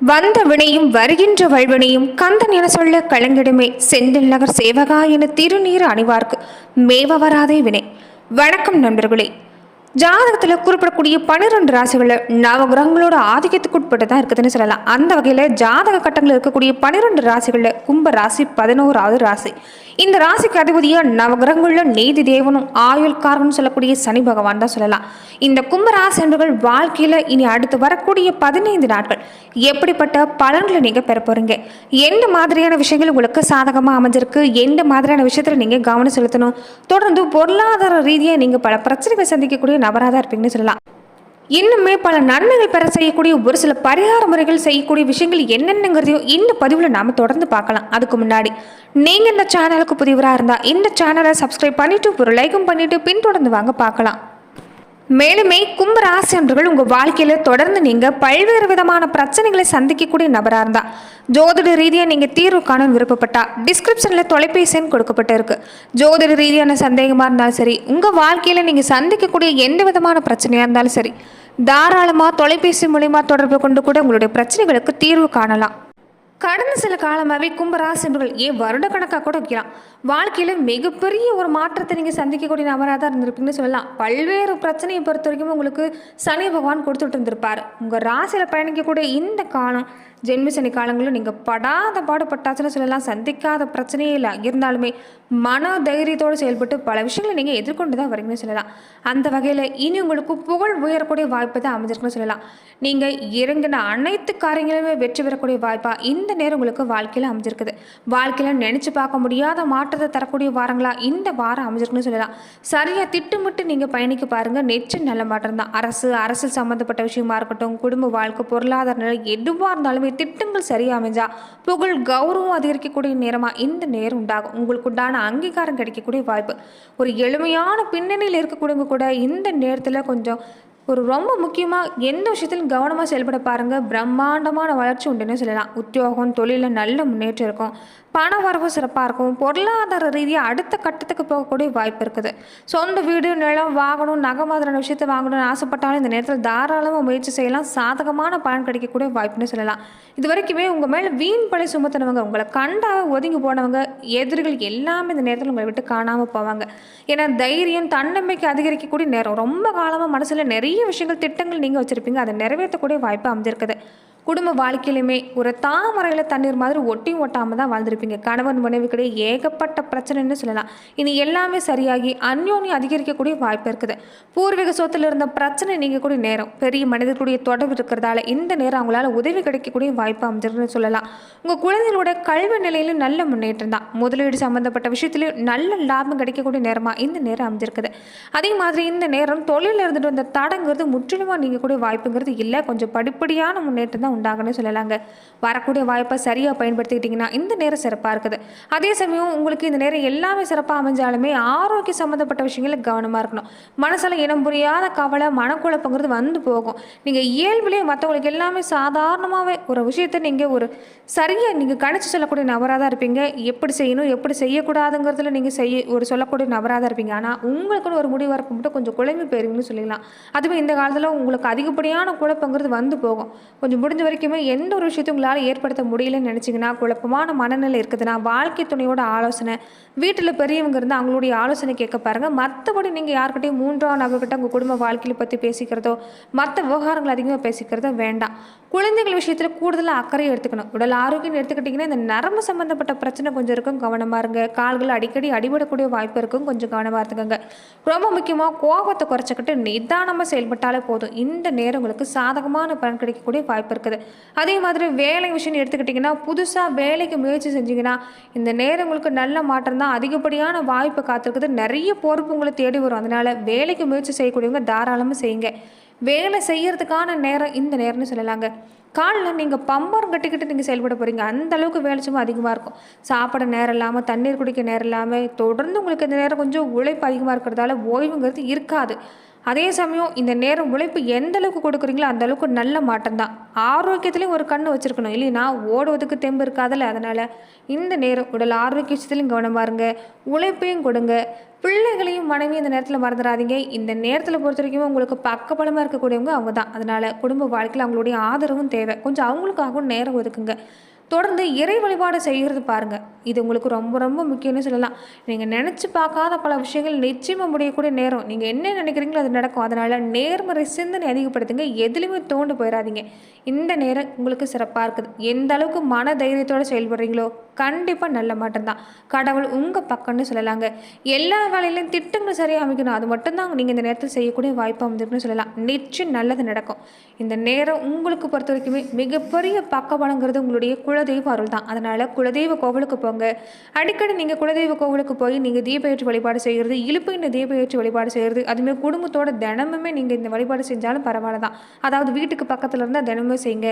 வந்த வினையும் வருகின்ற வல்வினையும் கந்தன் என சொல்ல கலங்கிடமே செந்தில் நகர் சேவகா என திருநீர் அணிவார்க்கு மேவ வராதே வினை. வணக்கம் நண்பர்களே. ஜாதகத்தில் குறிப்பிடக்கூடிய பன்னிரெண்டு ராசிகளில் நவகிரகங்களோட ஆதிக்கத்துக்கு உட்பட்டு தான் இருக்குதுன்னு சொல்லலாம். அந்த வகையில் ஜாதக கட்டங்களில் இருக்கக்கூடிய பன்னிரெண்டு ராசிகளில் கும்ப ராசி பதினோராவது ராசி. இந்த ராசிக்கு அதிபதியாக நவகிரகங்களில் நீதி தேவனும் ஆயுள்காரனும் சொல்லக்கூடிய சனி பகவான் தான் சொல்லலாம். இந்த கும்ப ராசி என்பர்கள் வாழ்க்கையில் இனி அடுத்து வரக்கூடிய பதினைந்து நாட்கள் எப்படிப்பட்ட பலன்களை நீங்கள் பெற போகிறீங்க எந்த மாதிரியான விஷயங்கள் உங்களுக்கு சாதகமாக அமைஞ்சிருக்கு? எந்த மாதிரியான விஷயத்தில் நீங்கள் கவனம் செலுத்தணும்? தொடர்ந்து பொருளாதார ரீதியாக நீங்கள் பல பிரச்சனைகளை சந்திக்கக்கூடிய நபராக தான் இருப்பீங்கன்னு சொல்லலாம். இன்னுமே பல நன்மைகள் பெற செய்யக்கூடிய ஒரு சில பரிகார முறைகள் செய்யக்கூடிய விஷயங்கள் என்னென்னங்கிறதையும் இந்த பதிவில் நாம் தொடர்ந்து பார்க்கலாம். அதுக்கு முன்னாடி நீங்கள் இந்த சேனலுக்கு புதிவராக இருந்தால் இந்த சேனலை சப்ஸ்கிரைப் பண்ணிவிட்டு ஒரு லைக்கும் பண்ணிவிட்டு பின்தொடர்ந்து வாங்க பார்க்கலாம். மேலுமே கும்பராசி அன்பர்கள் உங்கள் வாழ்க்கையில் தொடர்ந்து நீங்கள் பல்வேறு விதமான பிரச்சனைகளை சந்திக்கக்கூடிய நபராக இருந்தால் ஜோதிட ரீதியாக நீங்கள் தீர்வு காண விருப்பப்பட்டால் டிஸ்கிரிப்ஷனில் தொலைபேசி எண் கொடுக்கப்பட்டு இருக்கு ஜோதிட ரீதியான சந்தேகமாக இருந்தாலும் சரி உங்கள் வாழ்க்கையில் நீங்கள் சந்திக்கக்கூடிய எந்த விதமான பிரச்சனையாக இருந்தாலும் சரி தாராளமாக தொலைபேசி மூலிமா தொடர்பு கொண்டு கூட உங்களுடைய பிரச்சனைகளுக்கு தீர்வு காணலாம். கடந்த சில காலமாகவே கும்பராசினர்கள் ஏன் வருடக்கணக்காக கூட வைக்கலாம். வாழ்க்கையில் மிகப்பெரிய ஒரு மாற்றத்தை நீங்கள் சந்திக்கக்கூடிய நபராக தான் இருந்திருப்பீங்கன்னு சொல்லலாம். பல்வேறு பிரச்சனையை பொறுத்த வரைக்கும் உங்களுக்கு சனி பகவான் கொடுத்துட்டு இருந்திருப்பார். உங்கள் ராசியில் பயணிக்கக்கூடிய இந்த காலம் ஜென்ம சனி காலங்களில் நீங்கள் படாத பாடுபட்டாச்சுன்னு சொல்லலாம். சந்திக்காத பிரச்சனையே இல்லை. இருந்தாலுமே மன தைரியத்தோடு செயல்பட்டு பல விஷயங்களை நீங்கள் எதிர்கொண்டு தான் வரீங்கன்னு சொல்லலாம். அந்த வகையில் இனி உங்களுக்கு புகழ் உயரக்கூடிய வாய்ப்பு தான் அமைஞ்சிருக்குன்னு சொல்லலாம். நீங்கள் இறங்கின அனைத்து காரியங்களுமே வெற்றி பெறக்கூடிய வாய்ப்பாக இந்த நேரம் உங்களுக்கு வாழ்க்கையில் அமைஞ்சிருக்குது. வாழ்க்கையில் நினச்சி பார்க்க முடியாத மாற்றத்தை தரக்கூடிய வாரங்களாக இந்த வாரம் அமைஞ்சிருக்குன்னு சொல்லலாம் சரியாக திட்டமிட்டு நீங்கள் பயணிக்க பாருங்கள் நிச்சயம் நல்ல மாற்றம் தான். அரசு அரசியல் சம்மந்தப்பட்ட விஷயமா இருக்கட்டும் குடும்ப வாழ்க்கை பொருளாதார நிலை எதுவாக இருந்தாலுமே திட்டங்கள் சரியாக அமைஞ்சா புகழ் கௌரவம் அதிகரிக்கக்கூடிய நேரமாக இந்த நேரம் உண்டாகும். உங்களுக்கு உண்டான அங்கீகாரம் கிடைக்கக்கூடிய வாய்ப்பு. ஒரு எளிமையான பின்னணியில் இருக்கக்கூடியவங்க கூட இந்த நேரத்தில் கொஞ்சம் ஒரு ரொம்ப முக்கியமாக எந்த விஷயத்திலும் கவனமாக செயல்பட பாருங்கள் பிரம்மாண்டமான வளர்ச்சி உண்டுன்னு சொல்லலாம். உத்தியோகம் தொழிலில் நல்ல முன்னேற்றம் இருக்கும். பண வரவு சிறப்பாக இருக்கும். பொருளாதார ரீதியாக அடுத்த கட்டத்துக்கு போகக்கூடிய வாய்ப்பு இருக்குது. சொந்த வீடு நிலம் வாங்கணும் நகை மாதிரியான விஷயத்தை வாங்கணும்னு ஆசைப்பட்டாலும் இந்த நேரத்தில் தாராளமாக முயற்சி செய்யலாம். சாதகமான பலன் கிடைக்கக்கூடிய வாய்ப்புன்னு சொல்லலாம். இது வரைக்குமே உங்கள் மேலே வீண் பழி சுமத்தினவங்க உங்களை கண்டாக ஒதுங்கி போனவங்க எதிரிகள் எல்லாமே இந்த நேரத்தில் உங்களை விட்டு காணாமல் போவாங்க. ஏன்னா தைரியம் தன்னம்பிக்கை அதிகரிக்கக்கூடிய நேரம். ரொம்ப காலமாக மனசில் நிறைய விஷயங்கள் திட்டங்கள் நீங்கள் வச்சுருப்பீங்க. அதை நிறைவேற்றக்கூடிய வாய்ப்பு அமைஞ்சிருக்குது. குடும்ப வாழ்க்கையிலுமே ஒரு தாமரையில் தண்ணீர் மாதிரி ஒட்டி ஒட்டாமல் தான் வாழ்ந்திருப்பீங்க. கணவன் மனைவிக்கிடையே ஏகப்பட்ட பிரச்சனைன்னு சொல்லலாம். இது எல்லாமே சரியாகி அந்யோன்யம் அதிகரிக்கக்கூடிய வாய்ப்பு இருக்குது. பூர்வீக சொத்தில் இருந்த பிரச்சனை நீங்கள் கூட நேரம். பெரிய மனிதர்களுடைய தொடர்பு இருக்கிறதால இந்த நேரம் அவங்களால உதவி கிடைக்கக்கூடிய வாய்ப்பு அமைஞ்சிருக்குன்னு சொல்லலாம். உங்கள் குழந்தைகளோட கல்வி நிலையிலும் நல்ல முன்னேற்றம் தான். முதலீடு சம்மந்தப்பட்ட விஷயத்துலையும் நல்ல லாபம் கிடைக்கக்கூடிய நேரமாக இந்த நேரம் அமைஞ்சிருக்குது. அதே மாதிரி இந்த நேரம் தொழிலில் இருந்துட்டு வந்த தடங்கிறது முற்றிலுமாக நீங்கள் கூட வாய்ப்புங்கிறது இல்லை. கொஞ்சம் படிப்படியான முன்னேற்றம் தான் உண்டாகும்னு சொல்லலாங்க. வரக்கூடிய வாய்ப்பை சரியாக பயன்படுத்திக்கிட்டிங்கன்னா இந்த நேரம் சிறப்பாக இருக்குது. அதே சமயம் உங்களுக்கு இந்த நேரம் எல்லாமே சிறப்பாக அமைஞ்சாலுமே ஆரோக்கிய சம்மந்தப்பட்ட விஷயங்களில் கவனமாக இருக்கணும். மனசில் இனம் புரியாத கவலை மனக்குழப்பங்கிறது வந்து போகும். நீங்கள் இயல்புலேயே மற்றவங்களுக்கு எல்லாமே சாதாரணமாகவே ஒரு விஷயத்தை நீங்கள் ஒரு சரியாக நீங்கள் கணிச்சு சொல்லக்கூடிய நபராக தான் இருப்பீங்க. எப்படி செய்யணும் எப்படி செய்யக்கூடாதுங்கிறதுல நீங்கள் செய்ய ஒரு சொல்லக்கூடிய நபராக தான் இருப்பீங்க. ஆனால் உங்களுக்குன்னு ஒரு முடிவு வரப்ப மட்டும் கொஞ்சம் குழம்பு போயிருவீங்கன்னு சொல்லிடலாம். அதுவே இந்த காலத்தில் உங்களுக்கு அதிகப்படியான குழப்பங்கிறது வந்து போகும். கொஞ்சம் முடிஞ்ச இது வரைக்குமே எந்த ஒரு விஷயத்தையும் உங்களால் ஏற்படுத்த முடியலன்னு நினச்சிங்கன்னா குழப்பமான மனநிலை இருக்குதுன்னா வாழ்க்கை துணையோட ஆலோசனை வீட்டில் பெரியவங்க இருந்து அவங்களுடைய ஆலோசனை கேட்க பாருங்கள் மற்றபடி நீங்கள் யார்கிட்டையும் மூன்றாம் நபர்கிட்ட உங்கள் குடும்ப வாழ்க்கையை பற்றி பேசிக்கிறதோ மற்ற விவகாரங்கள் அதிகமாக பேசிக்கிறதோ வேண்டாம். குழந்தைகள் விஷயத்தில் கூடுதலாக அக்கறை எடுத்துக்கணும். உடல் ஆரோக்கியம் எடுத்துக்கிட்டிங்கன்னா இந்த நரம்பு சம்மந்தப்பட்ட பிரச்சனை கொஞ்சம் இருக்கும் கவனமாக இருங்க. கால்கள் அடிக்கடி அடிபடக்கூடிய வாய்ப்பு இருக்கும் கொஞ்சம் கவனமாக இருந்துக்கோங்க. ரொம்ப முக்கியமாக கோபத்தை குறைச்சிக்கிட்டு நிதானமாக செயல்பட்டாலே போதும். இந்த நேரம் உங்களுக்கு சாதகமான பலன் கிடைக்கக்கூடிய வாய்ப்பு இருக்குது. அதே மாதிரி வேலை விஷயம் எடுத்துக்கிட்டிங்கன்னா புதுசாக வேலைக்கு முயற்சி செஞ்சிங்கன்னா இந்த நேரம் உங்களுக்கு நல்ல மாற்றம் தான். அதிகப்படியான வாய்ப்பு காத்திருக்குது. நிறைய பொறுப்பு உங்களை தேடி வரும். அதனால் வேலைக்கு முயற்சி செய்யக்கூடியவங்க தாராளமாக செய்யுங்க. வேலை செய்யறதுக்கான நேரம் இந்த நேரம்னு சொல்லலாங்க. காலில் நீங்கள் பம்பரம் கட்டிக்கிட்டு நீங்கள் செயல்பட போகிறீங்க அந்த அளவுக்கு வேலை சும்மா அதிகமாக இருக்கும். சாப்பிட நேரம் இல்லாமல் தண்ணீர் குடிக்க நேரம் இல்லாமல் தொடர்ந்து உங்களுக்கு இந்த நேரம் கொஞ்சம் உழைப்பு அதிகமாக இருக்கிறதால ஓய்வுங்கிறது இருக்காது. அதே சமயம் இந்த நேரம் உழைப்பு எந்த அளவுக்கு கொடுக்குறீங்களோ அந்த அளவுக்கு நல்ல மாற்றம் தான் ஆரோக்கியத்துலேயும் ஒரு கண்ணு வச்சுருக்கணும். இல்லைன்னா ஓடுவதுக்கு தெம்பு இருக்காதல்ல. அதனால் இந்த நேரம் உடல் ஆரோக்கிய விஷயத்துலையும் கவனமாக இருங்க உழைப்பையும் கொடுங்க. பிள்ளைகளையும் மனைவியும் இந்த நேரத்தில் மறந்துடாதீங்க. இந்த நேரத்தில் பொறுத்த வரைக்கும் உங்களுக்கு பக்கபலமாக இருக்கக்கூடியவங்க அவங்க தான் அதனால் குடும்ப வாழ்க்கையில் அவங்களுடைய ஆதரவும் தேவை. கொஞ்சம் அவங்களுக்காகவும் நேரம் ஒதுக்குங்க. தொடர்ந்து இறை வழிபாடு செய்கிறது பாருங்கள் இது உங்களுக்கு ரொம்ப ரொம்ப முக்கியம்னு சொல்லலாம். நீங்கள் நினச்சி பார்க்காத பல விஷயங்கள் நிச்சயமாக முடியக்கூடிய நேரம். நீங்கள் என்ன நினைக்கிறீங்களோ அது நடக்கும். அதனால் நேர்மறை சிந்தனை அதிகப்படுத்துங்க. எதுலேயுமே தோண்டு போயிடாதீங்க இந்த நேரம் உங்களுக்கு சிறப்பாக இருக்குது. எந்த அளவுக்கு மன தைரியத்தோடு செயல்படுறீங்களோ கண்டிப்பாக நல்ல மாட்டம்தான் கடவுள் உங்கள் பக்கம்னு சொல்லலாங்க. எல்லா வேலையிலையும் திட்டங்கள் சரியாக அமைக்கணும். அது மட்டும்தான் நீங்கள் இந்த நேரத்தில் செய்யக்கூடிய வாய்ப்பு அமைந்திருக்குன்னு சொல்லலாம். நிச்சயம் நல்லது நடக்கும். இந்த நேரம் உங்களுக்கு பொறுத்த வரைக்குமே மிகப்பெரிய பக்கபலங்கிறது உங்களுடைய குலதெய்வ அருள் தான். அதனால் குலதெய்வ கோவிலுக்கு போங்க. அடிக்கடி நீங்கள் குலதெய்வ கோவிலுக்கு போய் நீங்கள் தீப வழிபாடு செய்கிறது இழுப்பு தீப ஏற்றி வழிபாடு செய்கிறது அதுமாதிரி குடும்பத்தோட தினமுமே நீங்கள் இந்த வழிபாடு செஞ்சாலும் பரவாயில்ல தான். அதாவது வீட்டுக்கு பக்கத்தில் இருந்தால் தினமுமே செய்யுங்க.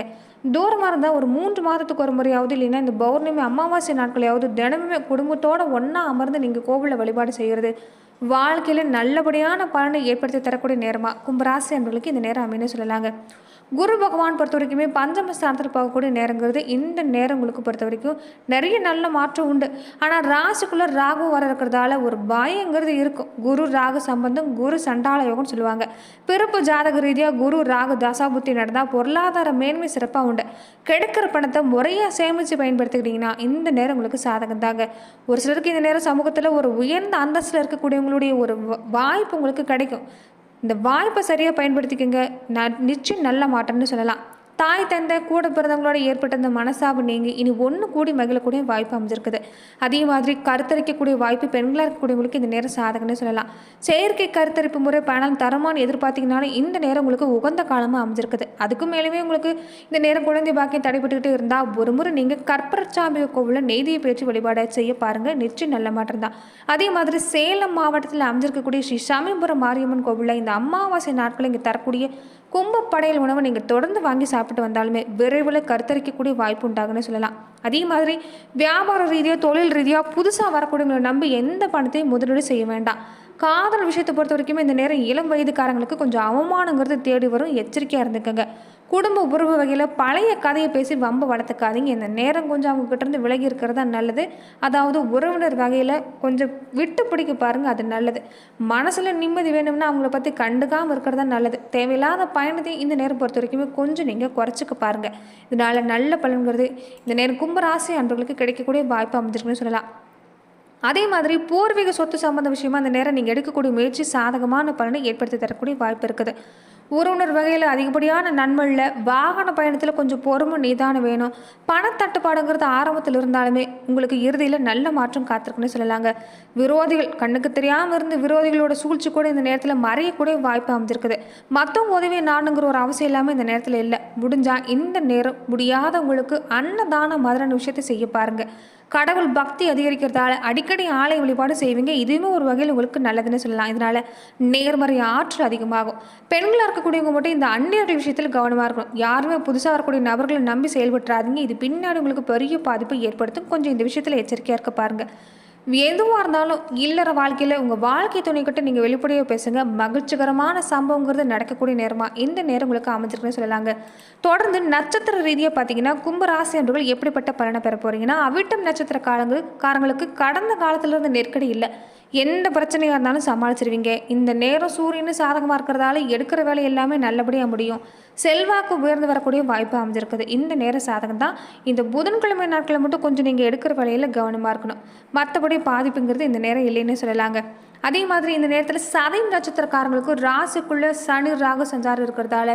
தூரமாக இருந்தால் ஒரு மூன்று மாதத்துக்கு ஒரு முறையாவது இல்லைன்னா இந்த பௌர்ணமி அமாவாசை நாட்களையாவது தினமுமே குடும்பத்தோடு ஒன்றா அமர்ந்து நீங்கள் கோவிலில் வழிபாடு செய்கிறது வாழ்க்கையில் நல்லபடியான பலனை ஏற்படுத்தி தரக்கூடிய நேரமாக கும்பராசி என்பவர்களுக்கு இந்த நேரம் அமைன்னு சொல்லலாங்க. குரு பகவான் பொறுத்த வரைக்குமே பஞ்சம ஸ்தானத்தில் போகக்கூடிய நேரங்கிறது இந்த நேரம் உங்களுக்கு பொறுத்த வரைக்கும் நிறைய நல்ல மாற்றம் உண்டு. ஆனால் ராசிக்குள்ளே ராகு வர இருக்கிறதால ஒரு பயங்கிறது இருக்கும். குரு ராகு சம்பந்தம் குரு சண்டால யோகம்னு சொல்லுவாங்க. பிறப்பு ஜாதக ரீதியாக குரு ராகு தசாபுத்தி நடந்தால் பொருளாதார மேன்மை சிறப்பாக உண்டு. கிடைக்கிற பணத்தை முறையாக சேமித்து பயன்படுத்திக்கிட்டிங்கன்னா இந்த நேரம் உங்களுக்கு சாதகம் தாங்க ஒரு சிலருக்கு இந்த நேரம் சமூகத்தில் ஒரு உயர்ந்த அந்தஸ்தில் உங்களுடைய ஒரு வாய்ப்பு உங்களுக்கு கிடைக்கும். இந்த வாய்ப்பை சரியாக பயன்படுத்திக்கோங்க. நான் நிச்சயம் நல்ல மாற்றம்னு சொல்லலாம். தாய் தந்தை கூட பிறந்தவங்களோட ஏற்பட்ட இந்த மனசாபு நீங்கி இனி ஒன்று கூடி மகிழக்கூடிய வாய்ப்பு அமைஞ்சிருக்குது. அதே மாதிரி கருத்தரிக்கக்கூடிய வாய்ப்பு பெண்களாக இருக்கக்கூடியவங்களுக்கு இந்த நேரம் சாதகம்னு சொல்லலாம். செயற்கை கருத்தரிப்பு முறை பணம் தரமானு எதிர்பார்த்தீங்கனாலும் இந்த நேரம் உங்களுக்கு உகந்த காலமாக அமைஞ்சிருக்குது. அதுக்கு மேலுமே உங்களுக்கு இந்த நேரம் குழந்தை பாக்கியம் தடைபட்டுக்கிட்டு இருந்தால் ஒரு முறை நீங்கள் கற்பரச்சாம்பிக கோவிலில் நெய்தியை பேச்சு வழிபாடு செய்ய பாருங்கள் நிச்சயம் நல்ல மாற்றம் தான். அதே மாதிரி சேலம் மாவட்டத்தில் அமைஞ்சிருக்கக்கூடிய ஸ்ரீ சமயபுரம் மாரியம்மன் கோவிலில் இந்த அமாவாசை நாட்களில் இங்கே தரக்கூடிய கும்பப்படையல் உணவை நீங்கள் தொடர்ந்து வாங்கி சாப்பிட்டு வந்தாலுமே விரைவில் கருத்தரிக்கக்கூடிய வாய்ப்பு உண்டாகுன்னு சொல்லலாம். அதே மாதிரி வியாபார ரீதியாக தொழில் ரீதியாக புதுசாக வரக்கூடியவங்களை நம்பி எந்த பணத்தையும் முதலீடு செய்ய வேண்டாம். காதல் விஷயத்தை பொறுத்த வரைக்குமே இந்த நேரம் இளம் வயதுக்காரங்களுக்கு கொஞ்சம் அவமானங்கிறது தேடி வரும். எச்சரிக்கையாக இருந்துக்கங்க. குடும்ப உறவு வகையில் பழைய கதையை பேசி வம்பு வளர்த்துக்காதீங்க. இந்த நேரம் கொஞ்சம் அவங்கக்கிட்ட இருந்து விலகி இருக்கிறது தான் நல்லது. அதாவது உறவினர் வகையில் கொஞ்சம் விட்டு பிடிக்க பாருங்கள் அது நல்லது. மனசில் நிம்மதி வேணும்னா அவங்கள பற்றி கண்டுக்காமல் இருக்கிறது தான் நல்லது. தேவையில்லாத பயணத்தை இந்த நேரம் பொறுத்த வரைக்குமே கொஞ்சம் நீங்கள் குறைச்சிக்க பாருங்கள் இதனால் நல்ல பலன்கிறது இந்த நேரம் கும்பராசி அன்பர்களுக்கு கிடைக்கக்கூடிய வாய்ப்பு அமைஞ்சிருக்குன்னு சொல்லலாம். அதே மாதிரி பூர்வீக சொத்து சம்பந்த விஷயமா அந்த நேரம் நீங்கள் எடுக்கக்கூடிய முயற்சி சாதகமான பலனை ஏற்படுத்தி தரக்கூடிய வாய்ப்பு இருக்குது. உறவினர் வகையில் அதிகப்படியான நன்மை இல்லை வாகன பயணத்தில் கொஞ்சம் பொறுமை நிதானம் வேணும். பணத்தட்டுப்பாடுங்கிறது ஆரம்பத்தில் இருந்தாலுமே உங்களுக்கு இறுதியில் நல்ல மாற்றம் காத்திருக்குன்னு சொல்லலாங்க. விரோதிகள் கண்ணுக்கு தெரியாமல் இருந்து விரோதிகளோட சூழ்ச்சி கூட இந்த நேரத்தில் மறையக்கூடிய வாய்ப்பு அமைஞ்சிருக்குது. மற்றவங்க உதவி நானுங்கிற ஒரு அவசியம் இல்லாமல் இந்த நேரத்தில் இல்லை. முடிஞ்சால் இந்த நேரம் முடியாதவங்களுக்கு அன்னதான மாதிரியான விஷயத்தை செய்ய பாருங்கள் கடவுள் பக்தி அதிகரிக்கிறதால அடிக்கடி ஆலை வழிபாடு செய்வீங்க. இதுவுமே ஒரு வகையில் உங்களுக்கு நல்லதுன்னு சொல்லலாம். இதனால் நேர்மறை ஆற்றல் அதிகமாகும். பெண்களாக இருக்கக்கூடியவங்க மட்டும் இந்த அந்நியர்கள் விஷயத்தில் கவனமாக இருக்கணும். யாருமே புதுசாக வரக்கூடிய நபர்களை நம்பி செயல்பட்டுறாதீங்க. இது பின்னாடி உங்களுக்கு பெரிய பாதிப்பை ஏற்படுத்தும். கொஞ்சம் இந்த விஷயத்தில் எச்சரிக்கையாக இருக்க பாருங்கள் எதுவாக இருந்தாலும் இல்லற வாழ்க்கையில் உங்கள் வாழ்க்கை துணைக்கிட்ட நீங்கள் வெளிப்படையாக பேசுங்க. மகிழ்ச்சிகரமான சம்பவங்கிறது நடக்கக்கூடிய நேரமாக இந்த நேரம் உங்களுக்கு அமைஞ்சிருக்குன்னு சொல்லலாங்க. தொடர்ந்து நட்சத்திர ரீதியாக பார்த்தீங்கன்னா கும்பராசி அன்பர்கள் எப்படிப்பட்ட பலனை பெற போகிறீங்கன்னா அவிட்டம் நட்சத்திர காலங்கள் காரங்களுக்கு கடந்த காலத்திலிருந்து நெருக்கடி இல்லை. எந்த பிரச்சனையாக இருந்தாலும் சமாளிச்சிருவீங்க. இந்த நேரம் சூரியனு சாதகமாக இருக்கிறதால எடுக்கிற வேலை எல்லாமே நல்லபடியாக முடியும். செல்வாக்கு உயர்ந்து வரக்கூடிய வாய்ப்பு அமைஞ்சிருக்குது. இந்த நேர சாதகம் தான் இந்த புதன்கிழமை நாட்களை மட்டும் கொஞ்சம் நீங்கள் எடுக்கிற வேலையில் கவனமாக இருக்கணும். மற்றபடி பாதிப்புங்கிறது இந்த நேரம் இல்லைன்னு சொல்லலாங்க. அதே மாதிரி இந்த நேரத்தில் சதயம் நட்சத்திரக்காரங்களுக்கு ராசிக்குள்ளே சனி ராகு சஞ்சாரம் இருக்கிறதால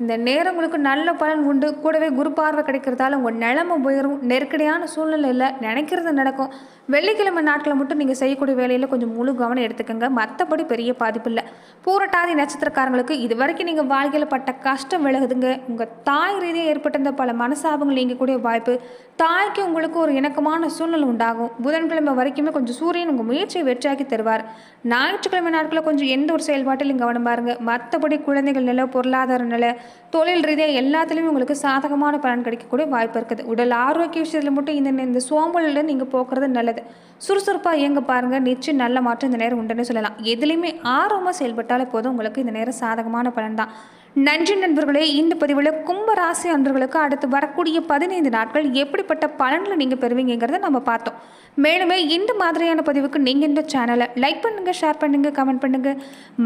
இந்த நேரம் உங்களுக்கு நல்ல பலன் உண்டு. கூடவே குரு பார்வை கிடைக்கிறதால உங்கள் நிலமை உயரும். நெருக்கடியான சூழ்நிலையில் நினைக்கிறது நடக்கும். வெள்ளிக்கிழமை நாட்களை மட்டும் நீங்கள் செய்யக்கூடிய வேலையில் கொஞ்சம் முழு கவனம் எடுத்துக்கோங்க. மற்றபடி பெரிய பாதிப்பு இல்லை. பூரட்டாதி நட்சத்திரக்காரங்களுக்கு இது வரைக்கும் நீங்கள் வாழ்க்கையில் பட்ட கஷ்டம் விலகுதுங்க. உங்கள் தாய் ரீதியாக ஏற்பட்டிருந்த பல மனசாபங்கள் நீங்கக்கூடிய வாய்ப்பு. தாய்க்கு உங்களுக்கு ஒரு இணக்கமான சூழ்நிலை உண்டாகும். புதன்கிழமை வரைக்குமே கொஞ்சம் சூரியன் உங்கள் முயற்சியை வெற்றியாக்கி தருவார். ஞாயிற்றுக்கிழமை நாட்களில் கொஞ்சம் எந்த ஒரு செயல்பாட்டிலும் கவனம் பாருங்கள் மற்றபடி குழந்தைகள் நிலை பொருளாதார நிலை தொழில் ரீதியாக எல்லாத்துலேயுமே உங்களுக்கு சாதகமான பலன் கிடைக்கக்கூடிய வாய்ப்பு இருக்குது. உடல் ஆரோக்கிய விஷயத்தில் மட்டும் இந்த இந்த சோம்பலில் நீங்கள் போக்குறது நல்லது. சுறுசுறுப்பாக இயங்க பாருங்கள் நிச்சயம் நல்ல மாற்றம் இந்த நேரம் உண்டுன்னு சொல்லலாம். எதுலேயுமே ஆர்வமாக செயல்பட்டாலே போதும். உங்களுக்கு இந்த நேரம் சாதகமான பலன் தான். நன்றி நண்பர்களே இந்த பதிவில் கும்பராசி அன்பர்களுக்கு அடுத்து வரக்கூடிய பதினைந்து நாட்கள் எப்படிப்பட்ட பலன்களை நீங்கள் பெறுவீங்கிறத நம்ம பார்த்தோம். மேலுமே இந்த மாதிரியான பதிவுக்கு நீங்கள் இந்த சேனலை லைக் பண்ணுங்கள் ஷேர் பண்ணுங்கள் கமெண்ட் பண்ணுங்கள்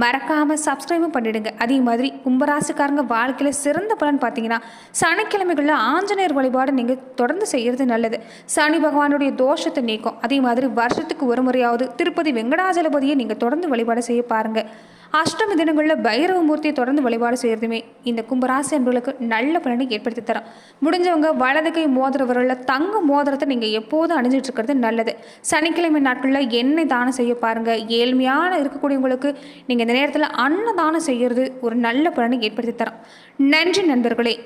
மறக்காமல் சப்ஸ்கிரைபும் பண்ணிவிடுங்க அதே மாதிரி கும்பராசிக்காரங்க வாழ்க்கையில் சிறந்த பலன் பார்த்தீங்கன்னா சனிக்கிழமைகளில் ஆஞ்சநேயர் வழிபாடு நீங்கள் தொடர்ந்து செய்கிறது நல்லது. சனி பகவானுடைய தோஷத்தை நீக்கும். அதே மாதிரி வருஷத்துக்கு ஒரு முறையாவது திருப்பதி வெங்கடாஜலபதியை நீங்கள் தொடர்ந்து வழிபாடு செய்ய பாருங்கள் அஷ்டமி தினங்களில் பைரவ மூர்த்தியை தொடர்ந்து வழிபாடு செய்கிறதுமே இந்த கும்பராசி அன்பர்களுக்கு நல்ல பலனை ஏற்படுத்தி தரும். முடிஞ்சவங்க வலது கை மோதிரவர்களில் தங்க மோதிரத்தை நீங்கள் எப்போதும் அணிஞ்சிட்டு இருக்கிறது நல்லது. சனிக்கிழமை நாட்களில் எண்ணெய் தானம் செய்ய பாருங்கள் ஏழ்மையான இருக்கக்கூடியவங்களுக்கு நீங்கள் இந்த நேரத்தில் அன்னதானம் செய்கிறது ஒரு நல்ல பலனை ஏற்படுத்தி தரும். நன்றி நண்பர்களே.